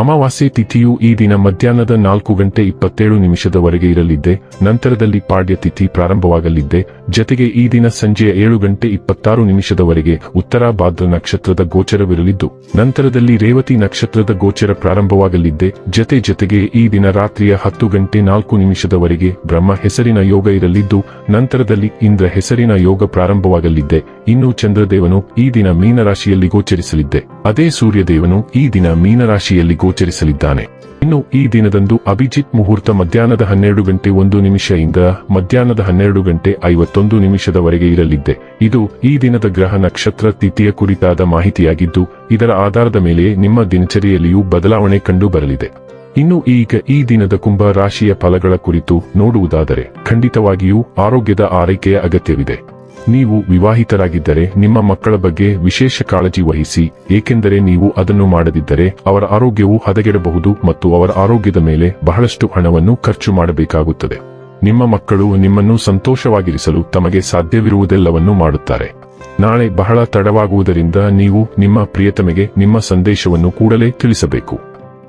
ಅಮಾವಾಸ್ಯೆ ತಿಥಿಯು ಈ ದಿನ ಮಧ್ಯಾಹ್ನದ ನಾಲ್ಕು ಗಂಟೆ ಇಪ್ಪತ್ತೇಳು ನಿಮಿಷದವರೆಗೆ ಇರಲಿದ್ದೆ, ನಂತರದಲ್ಲಿ ಪಾಡ್ಯ ತಿಥಿ ಪ್ರಾರಂಭವಾಗಲಿದ್ದೆ, ಜತೆಗೆ ಈ ದಿನ ಸಂಜೆಯ ಏಳು ಗಂಟೆ ಇಪ್ಪತ್ತಾರು ನಿಮಿಷದವರೆಗೆ ಉತ್ತರ ಭಾದ್ರ ನಕ್ಷತ್ರದ ಗೋಚರವಿರಲಿದ್ದು, ನಂತರದಲ್ಲಿ ರೇವತಿ ನಕ್ಷತ್ರದ ಗೋಚರ ಪ್ರಾರಂಭವಾಗಲಿದ್ದೆ, ಜತೆ ಜತೆಗೆ ಈ ದಿನ ರಾತ್ರಿಯ ಹತ್ತು ಗಂಟೆ ನಾಲ್ಕು ನಿಮಿಷದವರೆಗೆ ಬ್ರಹ್ಮ ಹೆಸರಿನ ಯೋಗ ಇರಲಿದ್ದು, ನಂತರದಲ್ಲಿ ಇಂದ್ರ ಹೆಸರಿನ ಯೋಗ ಪ್ರಾರಂಭವಾಗಲಿದ್ದೆ, ಇನ್ನು ಚಂದ್ರದೇವನು ಈ ದಿನ ಮೀನರಾಶಿಯಲ್ಲಿ ಗೋಚರಿಸಲಿದ್ದೆ. ಅದೇ ಸೂರ್ಯದೇವನು ಈ ದಿನ ಮೀನರಾಶಿಯಲ್ಲಿ ಗೋಚರಿಸಲಿದ್ದಾನೆ. ಇನ್ನು ಈ ದಿನದಂದು ಅಭಿಜಿತ್ ಮುಹೂರ್ತ ಮಧ್ಯಾಹ್ನದ ಹನ್ನೆರಡು ಗಂಟೆ ಒಂದು ನಿಮಿಷದಿಂದ ಮಧ್ಯಾಹ್ನದ ಹನ್ನೆರಡು ಗಂಟೆ ಐವತ್ತೊಂದು ನಿಮಿಷದವರೆಗೆ ಇರಲಿದ್ದೆ. ಇದು ಈ ದಿನದ ಗ್ರಹ ನಕ್ಷತ್ರ ತಿಥಿಯ ಕುರಿತಾದ ಮಾಹಿತಿಯಾಗಿದ್ದು, ಇದರ ಆಧಾರದ ಮೇಲೆ ನಿಮ್ಮ ದಿನಚರಿಯಲ್ಲಿಯೂ ಬದಲಾವಣೆ ಕಂಡು ಬರಲಿದೆ. ಇನ್ನು ಈಗ ಈ ದಿನದ ಕುಂಭ ರಾಶಿಯ ಫಲಗಳ ಕುರಿತು ನೋಡುವುದಾದರೆ, ಖಂಡಿತವಾಗಿಯೂ ಆರೋಗ್ಯದ ಆರೈಕೆಯ ಅಗತ್ಯವಿದೆ. ನೀವು ವಿವಾಹಿತರಾಗಿದ್ದರೆ ನಿಮ್ಮ ಮಕ್ಕಳ ಬಗ್ಗೆ ವಿಶೇಷ ಕಾಳಜಿ ವಹಿಸಿ, ಏಕೆಂದರೆ ನೀವು ಅದನ್ನು ಮಾಡದಿದ್ದರೆ ಅವರ ಆರೋಗ್ಯವು ಹದಗೆಡಬಹುದು ಮತ್ತು ಅವರ ಆರೋಗ್ಯದ ಮೇಲೆ ಬಹಳಷ್ಟು ಹಣವನ್ನು ಖರ್ಚು ಮಾಡಬೇಕಾಗುತ್ತದೆ. ನಿಮ್ಮ ಮಕ್ಕಳು ನಿಮ್ಮನ್ನು ಸಂತೋಷವಾಗಿರಿಸಲು ತಮಗೆ ಸಾಧ್ಯವಿರುವುದೆಲ್ಲವನ್ನೂ ಮಾಡುತ್ತಾರೆ. ನಾಳೆ ಬಹಳ ತಡವಾಗುವುದರಿಂದ ನೀವು ನಿಮ್ಮ ಪ್ರಿಯತಮೆಗೆ ನಿಮ್ಮ ಸಂದೇಶವನ್ನು ಕೂಡಲೇ ತಿಳಿಸಬೇಕು.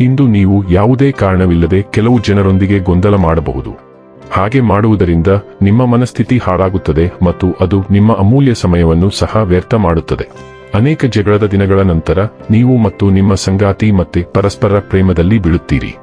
ಇಂದು ನೀವು ಯಾವುದೇ ಕಾರಣವಿಲ್ಲದೆ ಕೆಲವು ಜನರೊಂದಿಗೆ ಗೊಂದಲ ಮಾಡಬಹುದು. ಹಾಗೆ ಮಾಡುವುದರಿಂದ ನಿಮ್ಮ ಮನಸ್ಥಿತಿ ಹಾಳಾಗುತ್ತದೆ ಮತ್ತು ಅದು ನಿಮ್ಮ ಅಮೂಲ್ಯ ಸಮಯವನ್ನು ಸಹ ವ್ಯರ್ಥ ಮಾಡುತ್ತದೆ. ಅನೇಕ ಜಗಳದ ದಿನಗಳ ನಂತರ ನೀವು ಮತ್ತು ನಿಮ್ಮ ಸಂಗಾತಿ ಮತ್ತೆ ಪರಸ್ಪರ ಪ್ರೇಮದಲ್ಲಿ ಬೀಳುತ್ತೀರಿ.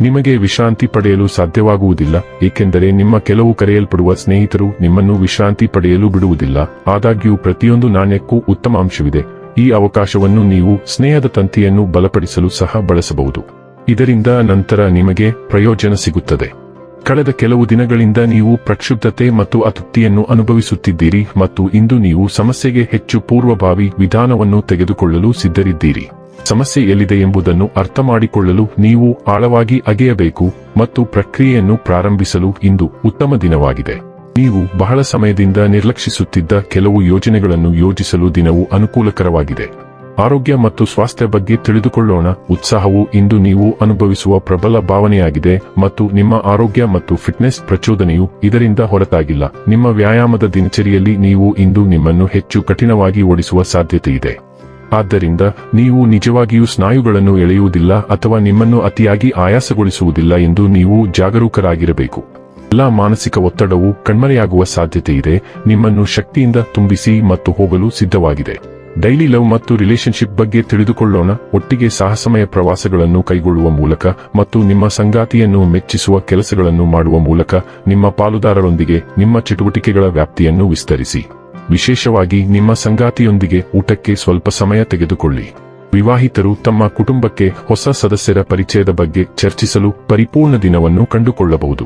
ನಿಮಗೆ ವಿಶ್ರಾಂತಿ ಪಡೆಯಲು ಸಾಧ್ಯವಾಗುವುದಿಲ್ಲ, ಏಕೆಂದರೆ ನಿಮ್ಮ ಕೆಲವು ಕರೆಯಲ್ಪಡುವ ಸ್ನೇಹಿತರು ನಿಮ್ಮನ್ನು ವಿಶ್ರಾಂತಿ ಪಡೆಯಲು ಬಿಡುವುದಿಲ್ಲ. ಆದಾಗ್ಯೂ ಪ್ರತಿಯೊಂದು ನಾಣ್ಯಕ್ಕೂ ಉತ್ತಮ ಅಂಶವಿದೆ. ಈ ಅವಕಾಶವನ್ನು ನೀವು ಸ್ನೇಹದ ತಂತಿಯನ್ನು ಬಲಪಡಿಸಲು ಸಹ ಬಳಸಬಹುದು. ಇದರಿಂದ ನಂತರ ನಿಮಗೆ ಪ್ರಯೋಜನ ಸಿಗುತ್ತದೆ. ಕಳೆದ ಕೆಲವು ದಿನಗಳಿಂದ ನೀವು ಪ್ರಕ್ಷುಬ್ಧತೆ ಮತ್ತು ಅತೃಪ್ತಿಯನ್ನು ಅನುಭವಿಸುತ್ತಿದ್ದೀರಿ ಮತ್ತು ಇಂದು ನೀವು ಸಮಸ್ಯೆಗೆ ಹೆಚ್ಚು ಪೂರ್ವಭಾವಿ ವಿಧಾನವನ್ನು ತೆಗೆದುಕೊಳ್ಳಲು ಸಿದ್ಧರಿದ್ದೀರಿ. ಸಮಸ್ಯೆ ಎಲ್ಲಿದೆ ಎಂಬುದನ್ನು ಅರ್ಥ ಮಾಡಿಕೊಳ್ಳಲು ನೀವು ಆಳವಾಗಿ ಅಗೆಯಬೇಕು ಮತ್ತು ಪ್ರಕ್ರಿಯೆಯನ್ನು ಪ್ರಾರಂಭಿಸಲು ಇಂದು ಉತ್ತಮ ದಿನವಾಗಿದೆ. ನೀವು ಬಹಳ ಸಮಯದಿಂದ ನಿರ್ಲಕ್ಷಿಸುತ್ತಿದ್ದ ಕೆಲವು ಯೋಜನೆಗಳನ್ನು ಯೋಜಿಸಲು ದಿನವು ಅನುಕೂಲಕರವಾಗಿದೆ. ಆರೋಗ್ಯ ಮತ್ತು ಸ್ವಾಸ್ಥ್ಯ ಬಗ್ಗೆ ತಿಳಿದುಕೊಳ್ಳೋಣ. ಉತ್ಸಾಹವು ಇಂದು ನೀವು ಅನುಭವಿಸುವ ಪ್ರಬಲ ಭಾವನೆಯಾಗಿದೆ ಮತ್ತು ನಿಮ್ಮ ಆರೋಗ್ಯ ಮತ್ತು ಫಿಟ್ನೆಸ್ ಪ್ರಚೋದನೆಯು ಇದರಿಂದ ಹೊರತಾಗಿಲ್ಲ. ನಿಮ್ಮ ವ್ಯಾಯಾಮದ ದಿನಚರಿಯಲ್ಲಿ ನೀವು ಇಂದು ನಿಮ್ಮನ್ನು ಹೆಚ್ಚು ಕಠಿಣವಾಗಿ ಓಡಿಸುವ ಸಾಧ್ಯತೆಯಿದೆ ಆದ್ದರಿಂದ ನೀವು ನಿಜವಾಗಿಯೂ ಸ್ನಾಯುಗಳನ್ನು ಎಳೆಯುವುದಿಲ್ಲ ಅಥವಾ ನಿಮ್ಮನ್ನು ಅತಿಯಾಗಿ ಆಯಾಸಗೊಳಿಸುವುದಿಲ್ಲ ಎಂದು ನೀವು ಜಾಗರೂಕರಾಗಿರಬೇಕು. ಎಲ್ಲಾ ಮಾನಸಿಕ ಒತ್ತಡವು ಕಣ್ಮರೆಯಾಗುವ ಸಾಧ್ಯತೆಯಿದೆ ನಿಮ್ಮನ್ನು ಶಕ್ತಿಯಿಂದ ತುಂಬಿಸಿ ಮತ್ತು ಹೋಗಲು ಸಿದ್ಧವಾಗಿದೆ. ಡೈಲಿ ಲವ್ ಮತ್ತು ರಿಲೇಶನ್ಶಿಪ್ ಬಗ್ಗೆ ತಿಳಿದುಕೊಳ್ಳೋಣ. ಒಟ್ಟಿಗೆ ಸಾಹಸಮಯ ಪ್ರವಾಸಗಳನ್ನು ಕೈಗೊಳ್ಳುವ ಮೂಲಕ ಮತ್ತು ನಿಮ್ಮ ಸಂಗಾತಿಯನ್ನು ಮೆಚ್ಚಿಸುವ ಕೆಲಸಗಳನ್ನು ಮಾಡುವ ಮೂಲಕ ನಿಮ್ಮ ಪಾಲುದಾರರೊಂದಿಗೆ ನಿಮ್ಮ ಚಟುವಟಿಕೆಗಳ ವ್ಯಾಪ್ತಿಯನ್ನು ವಿಸ್ತರಿಸಿ. ವಿಶೇಷವಾಗಿ ನಿಮ್ಮ ಸಂಗಾತಿಯೊಂದಿಗೆ ಊಟಕ್ಕೆ ಸ್ವಲ್ಪ ಸಮಯ ತೆಗೆದುಕೊಳ್ಳಿ. ವಿವಾಹಿತರು ತಮ್ಮ ಕುಟುಂಬಕ್ಕೆ ಹೊಸ ಸದಸ್ಯರ ಪರಿಚಯದ ಬಗ್ಗೆ ಚರ್ಚಿಸಲು ಪರಿಪೂರ್ಣ ದಿನವನ್ನು ಕಂಡುಕೊಳ್ಳಬಹುದು.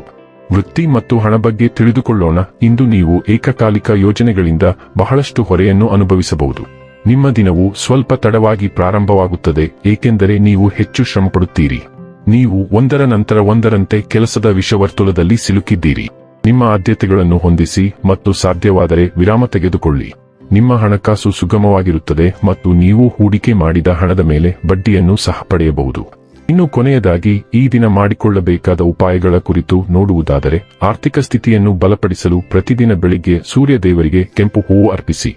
ವೃತ್ತಿ ಮತ್ತು ಹಣ ಬಗ್ಗೆ ತಿಳಿದುಕೊಳ್ಳೋಣ. ಇಂದು ನೀವು ಏಕಕಾಲಿಕ ಯೋಜನೆಗಳಿಂದ ಬಹಳಷ್ಟು ಹೊರೆಯನ್ನು ಅನುಭವಿಸಬಹುದು. ನಿಮ್ಮ ದಿನವು ಸ್ವಲ್ಪ ತಡವಾಗಿ ಪ್ರಾರಂಭವಾಗುತ್ತದೆ, ಏಕೆಂದರೆ ನೀವು ಹೆಚ್ಚು ಶ್ರಮಪಡುತ್ತೀರಿ. ನೀವು ಒಂದರ ನಂತರ ಒಂದರಂತೆ ಕೆಲಸದ ವಿಷವರ್ತುಲದಲ್ಲಿ ಸಿಲುಕಿದ್ದೀರಿ. ನಿಮ್ಮ ಆದ್ಯತೆಗಳನ್ನು ಹೊಂದಿಸಿ ಮತ್ತು ಸಾಧ್ಯವಾದರೆ ವಿರಾಮ ತೆಗೆದುಕೊಳ್ಳಿ. ನಿಮ್ಮ ಹಣಕಾಸು ಸುಗಮವಾಗಿರುತ್ತದೆ ಮತ್ತು ನೀವು ಹೂಡಿಕೆ ಮಾಡಿದ ಹಣದ ಮೇಲೆ ಬಡ್ಡಿಯನ್ನು ಸಹ ಪಡೆಯಬಹುದು. ಇನ್ನು ಕೊನೆಯದಾಗಿ, ಈ ದಿನ ಮಾಡಿಕೊಳ್ಳಬೇಕಾದ ಉಪಾಯಗಳ ಕುರಿತು ನೋಡುವುದಾದರೆ, ಆರ್ಥಿಕ ಸ್ಥಿತಿಯನ್ನು ಬಲಪಡಿಸಲು ಪ್ರತಿದಿನ ಬೆಳಿಗ್ಗೆ ಸೂರ್ಯ ದೇವರಿಗೆ ಕೆಂಪು ಹೂವು ಅರ್ಪಿಸಿ.